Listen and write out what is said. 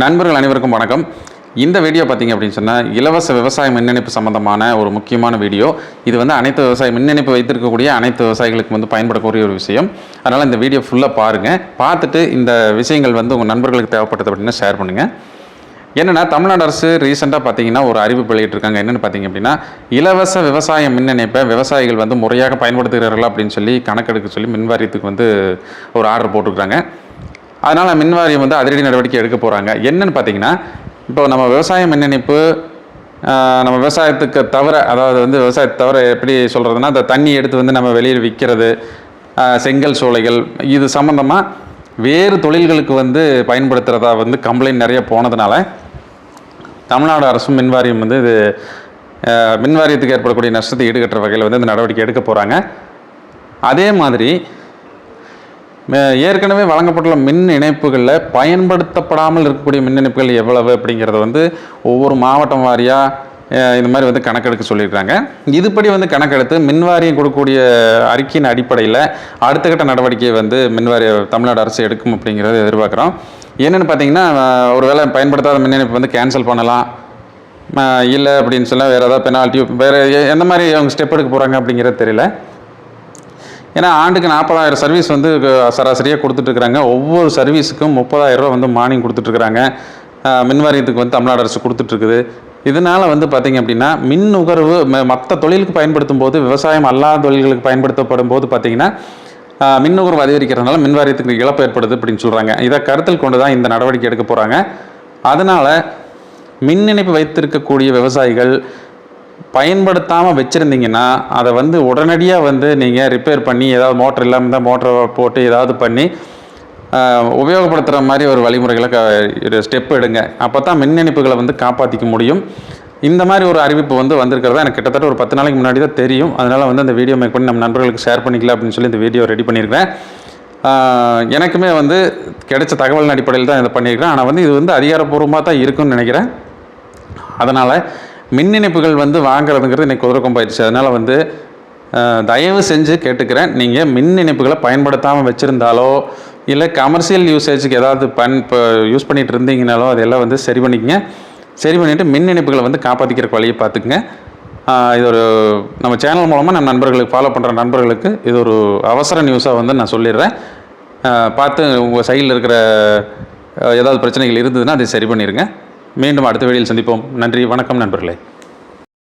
நண்பர்கள் அனைவருக்கும் வணக்கம். இந்த வீடியோ பார்த்தீங்க அப்படின்னு சொன்னால் இலவச விவசாய மின் இணைப்பு சம்பந்தமான ஒரு முக்கியமான வீடியோ. இது வந்து அனைத்து விவசாய மின் இணைப்பு வைத்திருக்கக்கூடிய அனைத்து விவசாயிகளுக்கு வந்து பயன்படக்கூடிய ஒரு விஷயம். அதனால் இந்த வீடியோ ஃபுல்லாக பாருங்கள் பார்த்துட்டு இந்த விஷயங்கள் வந்து உங்கள் நண்பர்களுக்கு தேவைப்பட்டது அப்படின்னா ஷேர் பண்ணுங்கள் என்னென்னா தமிழ்நாடு அரசு ரீசெண்டாக பார்த்தீங்கன்னா ஒரு அறிவிப்பு வெளியிட்டிருக்காங்க. என்னென்னு பார்த்தீங்க அப்படின்னா இலவச விவசாய மின் இணைப்பை விவசாயிகள் வந்து முறையாக பயன்படுத்துகிறார்களா அப்படின்னு சொல்லி கணக்கெடுக்க சொல்லி மின்வாரியத்துக்கு வந்து ஒரு ஆர்டர் போட்டிருக்காங்க. அதனால் மின் வாரியம் வந்து அதிரடி நடவடிக்கை எடுக்க போகிறாங்க என்னன்னு பார்த்தீங்கன்னா இப்போ நம்ம விவசாய மின் இணைப்பு நம்ம விவசாயத்துக்கு தவிர அதாவது வந்து விவசாயத்தை தவிர எப்படி சொல்கிறதுனா அந்த தண்ணி எடுத்து வந்து நம்ம வெளியில் விற்கிறது செங்கல் சோலைகள் இது சம்மந்தமாக வேறு தொழில்களுக்கு வந்து பயன்படுத்துகிறதா வந்து கம்ப்ளைண்ட் நிறைய போனதுனால தமிழ்நாடு அரசும் மின் வாரியம் வந்து இது மின் வாரியத்துக்கு ஏற்படக்கூடிய நஷ்டத்தை ஈடுகட்டுற வகையில் வந்து இந்த நடவடிக்கை எடுக்க போகிறாங்க அதே மாதிரி ஏற்கனவே வழங்கப்பட்டுள்ள மின் இணைப்புகளில் பயன்படுத்தப்படாமல் இருக்கக்கூடிய மின் இணைப்புகள் எவ்வளவு அப்படிங்கிறத வந்து ஒவ்வொரு மாவட்டம் வாரியாக இந்த மாதிரி வந்து கணக்கெடுக்க சொல்லியிருக்காங்க. இதுபடி வந்து கணக்கெடுத்து மின் வாரியம் கொடுக்கக்கூடிய அறிக்கையின் அடிப்படையில் அடுத்த கட்ட நடவடிக்கை வந்து மின்வாரிய தமிழ்நாடு அரசு எடுக்கும் அப்படிங்கிறத எதிர்பார்க்குறோம். என்னென்னு பார்த்தீங்கன்னா ஒருவேளை பயன்படுத்தாத மின் இணைப்பு வந்து கேன்சல் பண்ணலாம். இல்லை அப்படின்னு சொன்னால் வேறு ஏதாவது பெனால்ட்டி வேறு எந்த மாதிரி அவங்க ஸ்டெப் எடுக்க போகிறாங்க அப்படிங்கிறது தெரியல. ஏன்னா ஆண்டுக்கு நாற்பதாயிரம் சர்வீஸ் வந்து சராசரியாக கொடுத்துட்ருக்குறாங்க. ஒவ்வொரு சர்வீஸுக்கும் முப்பதாயிரரூவா வந்து மானியம் கொடுத்துட்ருக்குறாங்க. மின் வாரியத்துக்கு வந்து தமிழ்நாடு அரசு கொடுத்துட்ருக்குது. இதனால் வந்து பார்த்திங்க அப்படின்னா மின் நுகர்வு மற்ற தொழிலுக்கு பயன்படுத்தும் போது விவசாயம் அல்லாத தொழில்களுக்கு பயன்படுத்தப்படும் போது பார்த்திங்கன்னா மின் நுகர்வு அதிகரிக்கிறதுனால மின் வாரியத்துக்கு இழப்பு ஏற்படுது அப்படின்னு சொல்கிறாங்க இதை கருத்தில் கொண்டு தான் இந்த நடவடிக்கை எடுக்க போகிறாங்க அதனால் மின் இணைப்பு வைத்திருக்கக்கூடிய விவசாயிகள் பயன்படுத்தாமல் வச்சுருந்தீங்கன்னா அதை வந்து உடனடியாக வந்து நீங்கள் ரிப்பேர் பண்ணி ஏதாவது மோட்டர் இல்லாமல் இருந்தால் மோட்டரை போட்டு ஏதாவது பண்ணி உபயோகப்படுத்துகிற மாதிரி ஒரு வழிமுறைகளை க ஸ்டெப் எடுங்க. அப்போ தான் மின் இணைப்புகளை வந்து காப்பாற்றிக்க முடியும். இந்த மாதிரி ஒரு அறிவிப்பு வந்து வந்திருக்கிறதா எனக்கு கிட்டத்தட்ட ஒரு பத்து நாளைக்கு முன்னாடி தான் தெரியும். அதனால் வந்து அந்த வீடியோ மேக் பண்ணி நம்ம நண்பர்களுக்கு ஷேர் பண்ணிக்கலாம் அப்படின்னு சொல்லி இந்த வீடியோ ரெடி பண்ணியிருக்கேன். எனக்குமே வந்து கிடைச்ச தகவலின் அடிப்படையில் தான் இதை பண்ணியிருக்கிறேன் ஆனால் வந்து இது வந்து அதிகாரப்பூர்வமாக தான் இருக்குன்னு நினைக்கிறேன். அதனால் மின் இணைப்புகள் வந்து வாங்குறதுங்கிறது இன்றைக்கி குதிரை கொம்பாயிடுச்சு. அதனால் வந்து தயவு செஞ்சு கேட்டுக்கிறேன். நீங்கள் மின் இணைப்புகளை பயன்படுத்தாமல் வச்சுருந்தாலோ இல்லை கமர்ஷியல் யூசேஜுக்கு ஏதாவது பண் இப்போ யூஸ் பண்ணிகிட்டு இருந்தீங்கனாலோ அதெல்லாம் வந்து சரி பண்ணிக்கங்க. சரி பண்ணிவிட்டு மின் இணைப்புகளை வந்து காப்பாற்றிக்கிற வழியை பார்த்துக்குங்க. இது ஒரு நம்ம சேனல் மூலமாக நம்ம நண்பர்களுக்கு ஃபாலோ பண்ணுற நண்பர்களுக்கு இது ஒரு அவசர நியூஸாக வந்து நான் சொல்லிடுறேன். பார்த்து உங்கள் சைடில் இருக்கிற ஏதாவது பிரச்சனைகள் இருந்ததுன்னா அதை சரி பண்ணிடுங்க மீண்டும் அடுத்த வீடியோவில் சந்திப்போம். நன்றி வணக்கம் நண்பர்களே.